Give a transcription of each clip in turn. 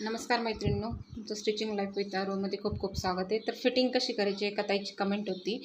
नमस्कार मैत्रिणींनो तुमचं स्टिचिंग लाईफ विथ आरोमध्ये खूप खूप स्वागत आहे. तर फिटिंग कशी करायची एका ताईची कमेंट होती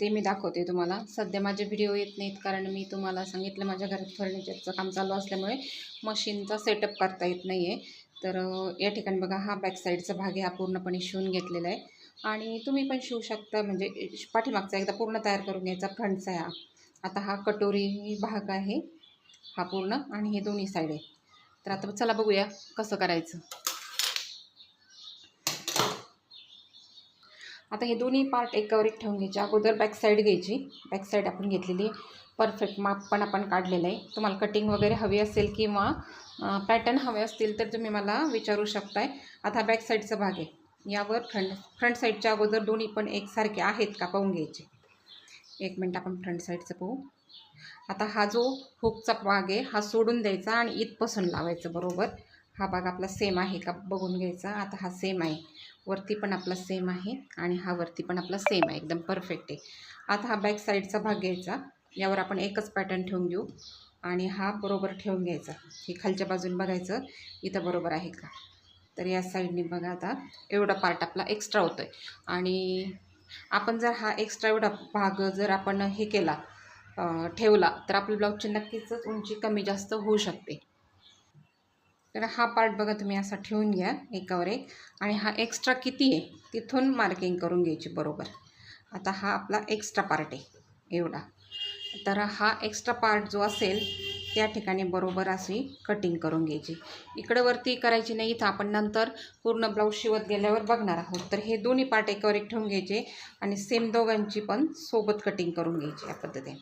ते मी दाखवते तुम्हाला. सध्या माझे व्हिडिओ येत नाहीत कारण मी तुम्हाला सांगितलं माझ्या घरात फर्निचरचं काम चालू असल्यामुळे मशीनचा सेटअप करता येत नाही आहे तर या ठिकाणी बघा हा बॅक साईडचा भाग आहे हा पूर्णपणे शिवून घेतलेला आहे. आणि तुम्ही पण शिवू शकता म्हणजे पाठीमागचा एकदा पूर्ण तयार करून घ्यायचा फ्रंटचा आहे आता हा कटोरी भाग आहे हा पूर्ण. आणि हे दोन्ही साईड आहे. तर आता चला बघूया कसं करायचं. आता हे दोन्ही पार्ट एकावर एक ठेवून घ्यायचे. अगोदर बॅक साईड घ्यायची. बॅक साईड आपण घेतलेली परफेक्ट माप पण आपण काढलेलं आहे. तुम्हाला कटिंग वगैरे हवी असेल किंवा पॅटर्न हवे असतील तर तुम्ही मला विचारू शकताय. आता बॅक साईडचा भाग आहे. यावर फ्रंट फ्रंट साईडच्या अगोदर दोन्ही पण एकसारखे आहेत का पाहून घ्यायचे. एक मिनट आपण फ्रंट साईडचं पाहू. आता हा जो हुकचा भाग आहे हा सोडून द्यायचा आणि इथपासून लावायचं बरोबर? हा भाग आपला सेम आहे का? बघून घ्यायचा. आता हा सेम आहे. वरती पण आपला सेम आहे आणि हा वरती पण आपला सेम आहे. एकदम परफेक्ट आहे. आता हा बॅक साईडचा भाग घ्यायचा. यावर आपण एकच पॅटर्न ठेवून घेऊ आणि हा बरोबर ठेवून घ्यायचा. हे खालच्या बाजूने बघायचं. इथं बरोबर आहे का? तर या साईडने बघा आता. एवढा पार्ट आपला एक्स्ट्रा होतो आहे आणि आपण जर हा एक्स्ट्रा एवढा भाग जर आपण हे केला ठेवला तर आपल्या ब्लाऊजची नक्कीच उंची कमी जास्त होऊ शकते. तर हा पार्ट बघा तुम्ही असा ठेवून घ्या एकावर एक. आणि हा एक्स्ट्रा किती आहे तिथून मार्किंग करून घ्यायची बरोबर. आता हा आपला एक्स्ट्रा पार्ट आहे एवढा. तर हा एक्स्ट्रा पार्ट जो असेल त्या ठिकाणी बरोबर अशी कटिंग करून घ्यायची. इकडं वरती करायची नाही इथं आपण नंतर पूर्ण ब्लाऊज शिवत गेल्यावर बघणार आहोत. तर हे दोन्ही पार्ट एकावर एक ठेवून घ्यायचे आणि सेम दोघांची पण सोबत कटिंग करून घ्यायची या पद्धतीने.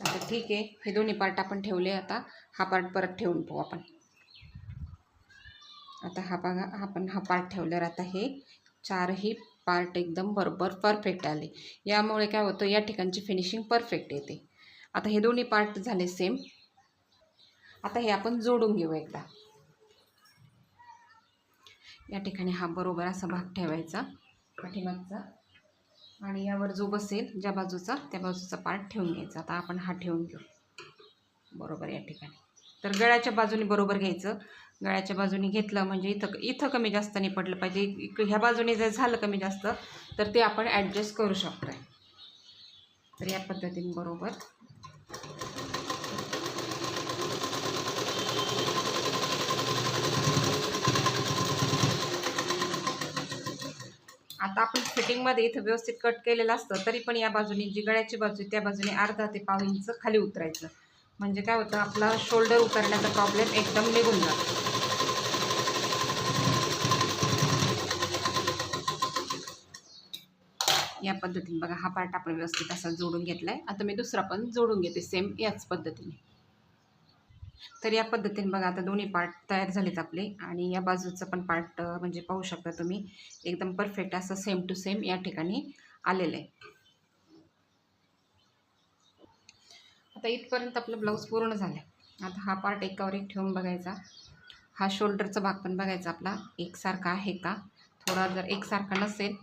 आता ठीक आहे हे दोन्ही पार्ट आपण ठेवले आता. हा पार्ट परत ठेवून पाहू आपण. आता हा बघा आपण हा पार्ट ठेवल्यावर आता हे चारही पार्ट एकदम बरोबर परफेक्ट आले. यामुळे काय होतं या ठिकाणची फिनिशिंग परफेक्ट येते. आता हे दोन्ही पार्ट झाले सेम आता हे आपण जोडून घेऊ एकदा. या ठिकाणी हा बरोबर असा भाग ठेवायचा पाठीमागचा. आणि यावर जो बसेल ज्या बाजूचा त्या बाजूचा पार्ट ठेवून घ्यायचा. आता आपण हा ठेवून घेऊ. बरोबर या ठिकाणी. तर गळ्याच्या बाजूने बरोबर घ्यायचं. गळ्याच्या बाजूने घेतलं म्हणजे इथं इथं कमी जास्त नाही पडलं पाहिजे. इक ह्या बाजूने जर झालं कमी जास्त तर ते आपण ॲडजस्ट करू शकतो तर या पद्धतीने बरोबर आता आपण फिटिंगमध्ये इथं व्यवस्थित कट केलेलं असतं तरी पण या बाजूने जी गळ्याची बाजू आहे, त्या बाजूने अर्धा ते पाव इंच खाली उतरायचं. म्हणजे काय होतं आपला शोल्डर उतरण्याचा प्रॉब्लेम एकदम निघून जातो. या पद्धतीने. बघा हा पार्ट आपण व्यवस्थित असा जोडून घेतला आहे आता मी दुसरा पण जोडून घेते सेम याच पद्धतीने. तर या पद्धतीने बघा आता दोन्ही पार्ट तयार झालेत आपले. आणि या बाजूचं पण पार्ट म्हणजे पाहू शकता तुम्ही एकदम परफेक्ट असं सेम टू सेम या ठिकाणी आलेलं आहे. आता इथपर्यंत आपलं ब्लाऊज पूर्ण झालं. आहे आता हा पार्ट एकावर एक ठेवून बघायचा. हा शोल्डरचा भाग पण बघायचा आपला. एकसारखा आहे का? थोडा जर एकसारखा नसेल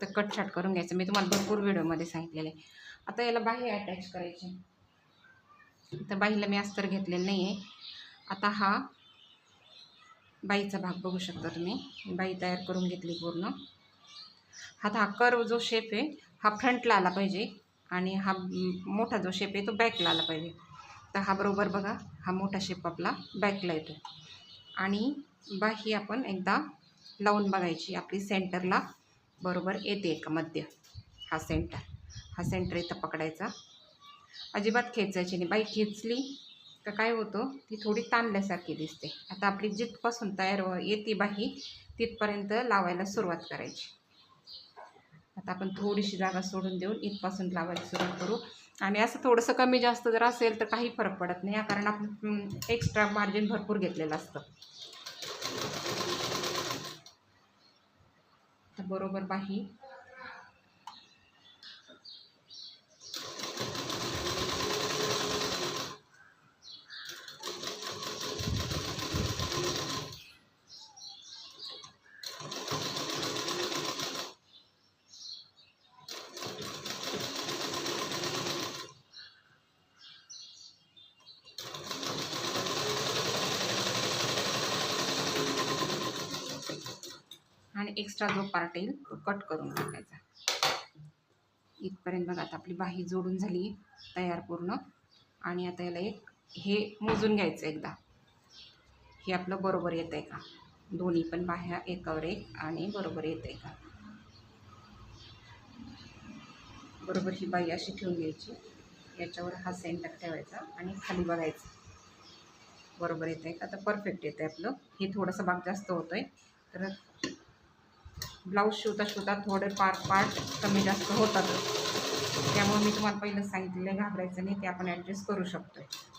तर कटछाट करून घ्यायचं. मी तुम्हाला भरपूर व्हिडिओमध्ये सांगितलेलं आहे. आता याला बाही अटॅच करायची. तर बाईला मी अस्तर घेतलेलं नाही आहे आता हा बाईचा भाग बघू शकता तुम्ही. बाई तयार करून घेतली पूर्ण. आता हा कर्व जो शेप आहे हा फ्रंटला आला पाहिजे आणि हा मोठा जो शेप आहे तो बॅकला आला पाहिजे. तर हा बरोबर बघा हा मोठा शेप आपला बॅकला येतो आणि बाही आपण एकदा लावून बघायची आपली सेंटरला बरोबर येते का मध्य. हा सेंटर हा सेंटर इथं पकडायचा. अजिबात खेचायची नाही. बाई खेचली तर काय होतं? ती थोडी ताणल्यासारखी दिसते. आता आपली जिथपासून तयार व येते बाही तिथपर्यंत लावायला सुरुवात करायची. आता आपण थोडीशी जागा सोडून देऊन इथपासून लावायला सुरुवात करू. आणि असं थोडंसं कमी जास्त जर असेल तर काही फरक पडत नाही. कारण आपण एक्स्ट्रा मार्जिन भरपूर घेतलेलं असतं. बरोबर बाही एक्स्ट्रा जो पार्ट येईल तो कट करून टाकायचा. इथपर्यंत बघा आता आपली बाही जोडून झाली तयार पूर्ण. आणि आता याला एक हे मोजून घ्यायचं एकदा. हे आपलं बरोबर येतं आहे का? दोन्ही पण बाह्या एकावर एक आणि बरोबर येतं आहे का? बरोबर ही बाई अशी ठेवून घ्यायची. याच्यावर हा सेंटर ठेवायचा आणि खाली बघायचं. बरोबर येतं आहे का? आता परफेक्ट येतं आहे आपलं. हे थोडंसं भाग जास्त होतो आहे तर ब्लाऊज शिवता शिवता थोडे पार्ट पार्ट कमी जास्त होतातच त्यामुळे मी तुम्हाला पहिलं सांगितलेलं घाबरायचं नाही ते आपण ॲडजस्ट करू शकतो आहे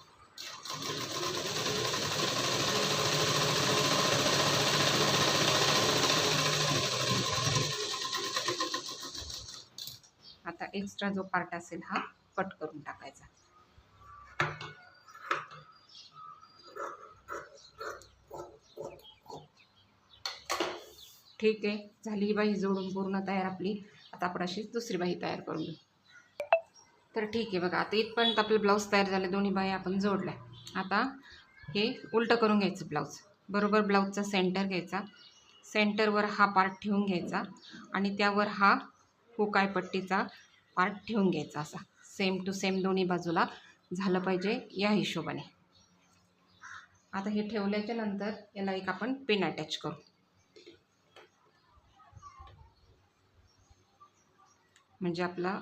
आता एक्स्ट्रा जो पार्ट असेल हा कट करून टाकायचा. ठीक आहे. झाली ही बाही जोडून पूर्ण तयार आपली. आता आपण अशीच दुसरी बाही तयार करून घेऊ. तर ठीक आहे बघा आता इथपर्यंत आपले ब्लाऊज तयार झाले. दोन्ही बाही आपण जोडल्या. आता हे उलटं करून घ्यायचं ब्लाऊज. बरोबर ब्लाऊजचा सेंटर घ्यायचा. सेंटरवर हा पार्ट ठेवून घ्यायचा आणि त्यावर हा हुकायपट्टीचा पार्ट ठेवून घ्यायचा असा. सेम टू सेम दोन्ही बाजूला झालं पाहिजे या हिशोबाने. आता हे ठेवल्याच्या नंतर याला एक आपण पिन अटॅच करू. म्हणजे आपला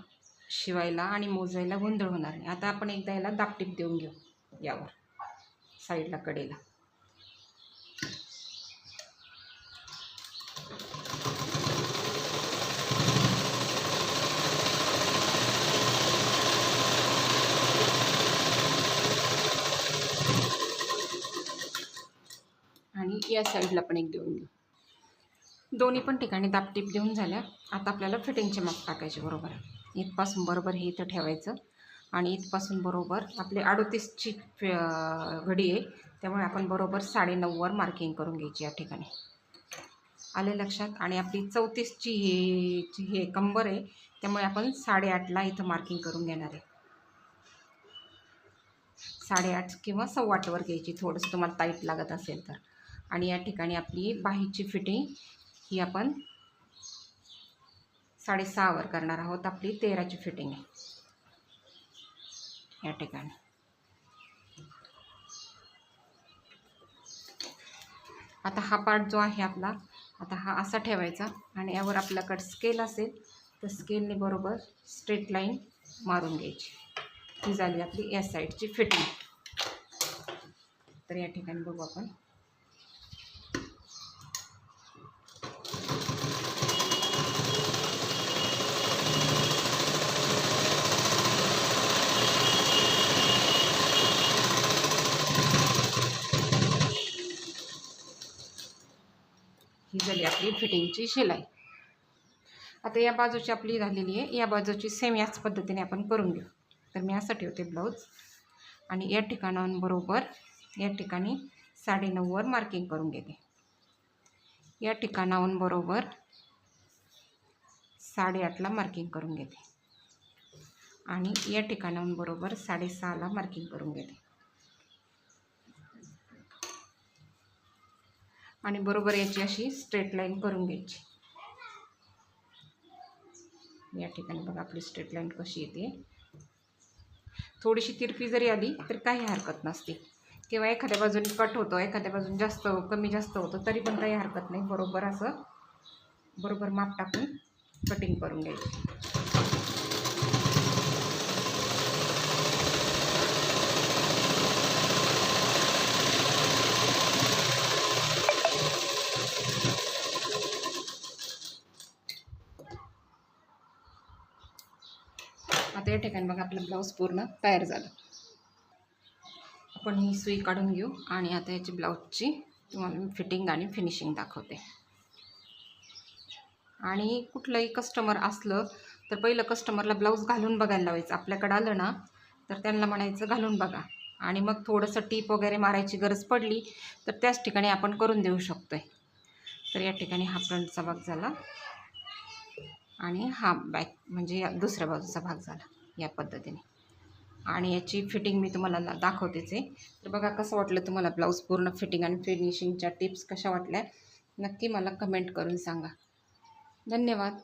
शिवायला आणि मोजायला गोंधळ होणार नाही. आता आपण एकदा याला दापटीप देऊन घेऊ यावर साईडला कडेला. आणि या साईडला पण एक देऊन घेऊ. दोन्ही पण ठिकाणी दापटीप देऊन झाल्या. आता आपल्याला फिटिंगचे माप टाकायचे बरोबर. इथपासून बरोबर हे इथं ठेवायचं. आणि इथपासून बरोबर आपली अडोतीसची घडी आहे. त्यामुळे आपण बरोबर साडेनऊवर मार्किंग करून घ्यायची या ठिकाणी. आले लक्षात? आणि आपली चौतीसची ही हे कंबर आहे. त्यामुळे आपण साडेआठला इथं मार्किंग करून घेणार आहे. साडेआठ किंवा सव्वा आठवर घ्यायची. थोडंसं तुम्हाला टाईट लागत असेल तर. आणि या ठिकाणी आपली बाहीची फिटिंग ही आपण साडेसहावर करणार आहोत आपली तेराची फिटिंग आहे. या ठिकाणी. आता हा पार्ट जो आहे आपला आता हा असा ठेवायचा आणि यावर आपल्याकडे स्केल असेल तर स्केलने बरोबर स्ट्रेट लाईन मारून घ्यायची. ही झाली आपली या साईडची फिटिंग तर या ठिकाणी बघू आपण. झाली आपली फिटिंगची शिलाई. आता या बाजूची आपली झालेली आहे. या बाजूची सेम याच पद्धतीने आपण करून घेऊ. तर मी असं ठेवते ब्लाऊज आणि या ठिकाणांबरोबर या ठिकाणी साडेनऊवर मार्किंग करून घेते. या ठिकाणाहून बरोबर साडेआठला मार्किंग करून घेते. आणि या ठिकाणाहून बरोबर साडेसहाला मार्किंग करून घेते. आणि बरोबर याची अशी स्ट्रेट लाईन करून घ्यायची. या ठिकाणी बघा आपली स्ट्रेट लाईन कशी येते. थोडीशी तिरपी जरी आली तर काही हरकत नसते. किंवा एखाद्या बाजूने कट होतो एखाद्या बाजून जास्त कमी जास्त होतं तरी पण काही हरकत नाही. बरोबर असं बरोबर माप टाकून कटिंग करून घ्यायची. ठिकाणी बघा आपलं ब्लाऊज पूर्ण तयार झालं. आपण ही सुई काढून घेऊ आणि आता याची ब्लाऊजची तुम्हाला मी फिटिंग आणि फिनिशिंग दाखवते. आणि कुठलंही कस्टमर असलं तर पहिलं कस्टमरला ब्लाऊज घालून बघायला लावायचं. आपल्याकडं आलं ना तर त्यांना म्हणायचं घालून बघा. आणि मग थोडंसं टीप वगैरे मारायची गरज पडली तर त्याच ठिकाणी आपण करून देऊ शकतो आहे तर या ठिकाणी हा फ्रंटचा भाग झाला आणि हा बॅक म्हणजे या दुसऱ्या बाजूचा भाग झाला. या पद्धतीने. आणि याची फिटिंग मी तुम्हाला दाखवतेच आहे. तर बघा कसं वाटलं तुम्हाला ब्लाऊज पूर्ण फिटिंग आणि फिनिशिंगच्या टिप्स कशा वाटल्या? नक्की मला कमेंट करून सांगा. धन्यवाद.